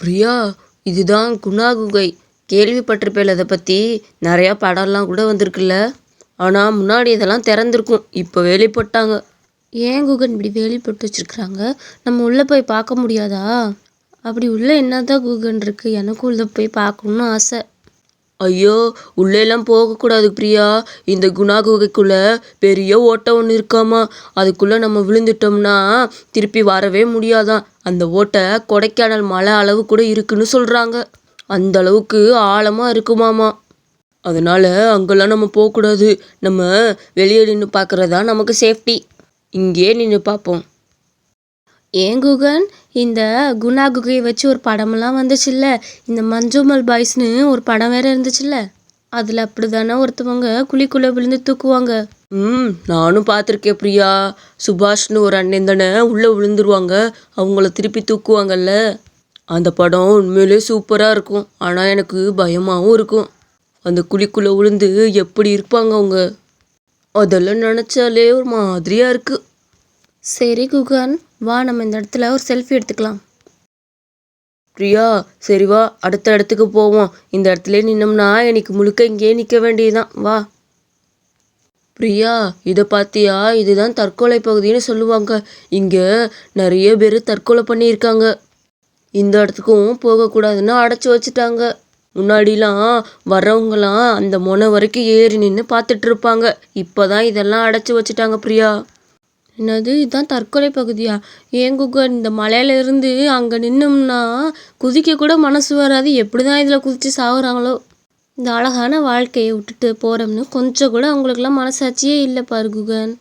பிரியா இதுதான் குணா குகை. கேள்விப்பட்டிருப்பேல அதை பற்றி நிறையா படம்லாம் கூட வந்திருக்குல்ல. ஆனால் முன்னாடி இதெல்லாம் திறந்திருக்கும். இப்போ வெளிப்பட்டாங்க ஏன் குகன் இப்படி வேலி போட்டு நம்ம உள்ளே போய் பார்க்க முடியாதா? அப்படி உள்ளே என்னதான் குகன் இருக்குது எனக்கும் உள்ளே போய் பார்க்கணுன்னு ஆசை. ஐயோ உள்ளேலாம் போகக்கூடாது பிரியா. இந்த குணா குகைக்குள்ளே பெரிய ஓட்டை ஒன்று இருக்காமா? அதுக்குள்ளே நம்ம விழுந்துட்டோம்னா திருப்பி வரவே முடியாதான் அந்த ஓட்டை கொடைக்கானல் மலை அளவு கூட இருக்குன்னு சொல்கிறாங்க அந்த அளவுக்கு ஆழமாக இருக்குமாமா? அதனால் அங்கெல்லாம் நம்ம போகக்கூடாது. நம்ம வெளியே நின்று பார்க்குறதா நமக்கு சேஃப்டி இங்கேயே நின்று பார்ப்போம். ஏன் குகன்? இந்த குணா குகையை வச்சு ஒரு படமெல்லாம் வந்துச்சுல்ல. இந்த மஞ்சுமல் பாய்ஸ்னு ஒரு படம் வேற இருந்துச்சுல்ல. அதில் அப்படிதானே ஒருத்தவங்க குழிக்குள்ளே விழுந்து தூக்குவாங்க. ம் நானும் பார்த்துருக்கேன் பிரியா. சுபாஷ்னு ஒரு அண்ணன் தானே உள்ளே விழுந்துருவாங்க. அவங்கள திருப்பி தூக்குவாங்கல்ல. அந்த படம் உண்மையிலே சூப்பராக இருக்கும். ஆனால் எனக்கு பயமாகவும் இருக்கும். அந்த குழிக்குள்ளே விழுந்து எப்படி இருப்பாங்க அவங்க? அதெல்லாம் நினச்சாலே ஒரு மாதிரியாக இருக்குது சரி குகன். வா நம்ம இந்த இடத்துல ஒரு செல்ஃபி எடுத்துக்கலாம். பிரியா சரி வா அடுத்த இடத்துக்கு போவோம். இந்த இடத்துல நின்னோம்னா எனக்கு முழுக்க இங்கேயே நிற்க வேண்டியதுதான். வா. பிரியா இதை பார்த்தியா இதுதான் தற்கொலை பகுதின்னு சொல்லுவாங்க. இங்கே நிறைய பேர் தற்கொலை பண்ணியிருக்காங்க. இந்த இடத்துக்கும் போகக்கூடாதுன்னு அடைச்சி வச்சுட்டாங்க. முன்னாடிலாம் வர்றவங்களாம் அந்த முனை வரைக்கும் ஏறி நின்று பார்த்துட்ருப்பாங்க இப்போ தான் இதெல்லாம் அடைச்சி வச்சுட்டாங்க பிரியா. என்னது? இதுதான் தற்கொலை பகுதியா? ஏன் குகன் இந்த மலையில இருந்து அங்கே நின்னோம்னா குதிக்க கூட மனசு வராது. எப்படி தான் இதில் குதித்து சாகுறாங்களோ? இந்த அழகான வாழ்க்கையை விட்டுட்டு போகிறோம்னு கொஞ்சம் கூட அவங்களுக்குலாம் மனசாட்சியே இல்லை பாரு குகன்.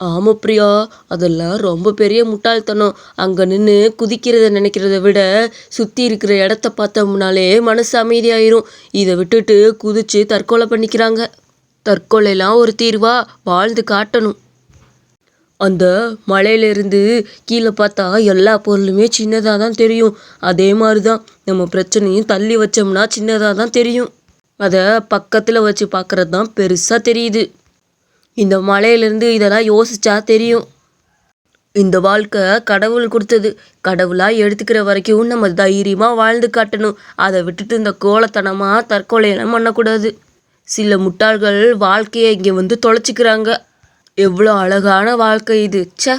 ஆமாம் பிரியா அதெல்லாம் ரொம்ப பெரிய முட்டாள்தனம். அங்கே நின்று குதிக்கிறத நினைக்கிறத விட சுற்றி இருக்கிற இடத்த பார்த்தோம்னாலே மனசு அமைதியாயிரும். இதை விட்டுட்டு குதிச்சு தற்கொலை பண்ணிக்கிறாங்க. தற்கொலைலாம் ஒரு தீர்வா வாழ்ந்து காட்டணும். அந்த மலையிலேருந்து கீழே பார்த்தா எல்லா பொருளுமே சின்னதாக தான் தெரியும். அதே மாதிரி தான் நம்ம பிரச்சனையும் தள்ளி வச்சோம்னா சின்னதாக தான் தெரியும். அதை பக்கத்தில் வச்சு பார்க்கறது தான் பெருசாக தெரியுது. இந்த மலையிலேருந்து இதெல்லாம் யோசிச்சா தெரியும். இந்த வாழ்க்கை கடவுள் கொடுத்தது. கடவுளாக எடுத்துக்கிற வரைக்கும் நம்ம தைரியமாக வாழ்ந்து காட்டணும். அதை விட்டுட்டு இந்த கோலத்தனமாக தற்கொலையெல்லாம் பண்ணக்கூடாது. சில முட்டாள்கள் வாழ்க்கையை இங்கே வந்து தொலைச்சிக்கிறாங்க. எவ்வளோ அழகான வாழ்க்கை இது. ச்சே.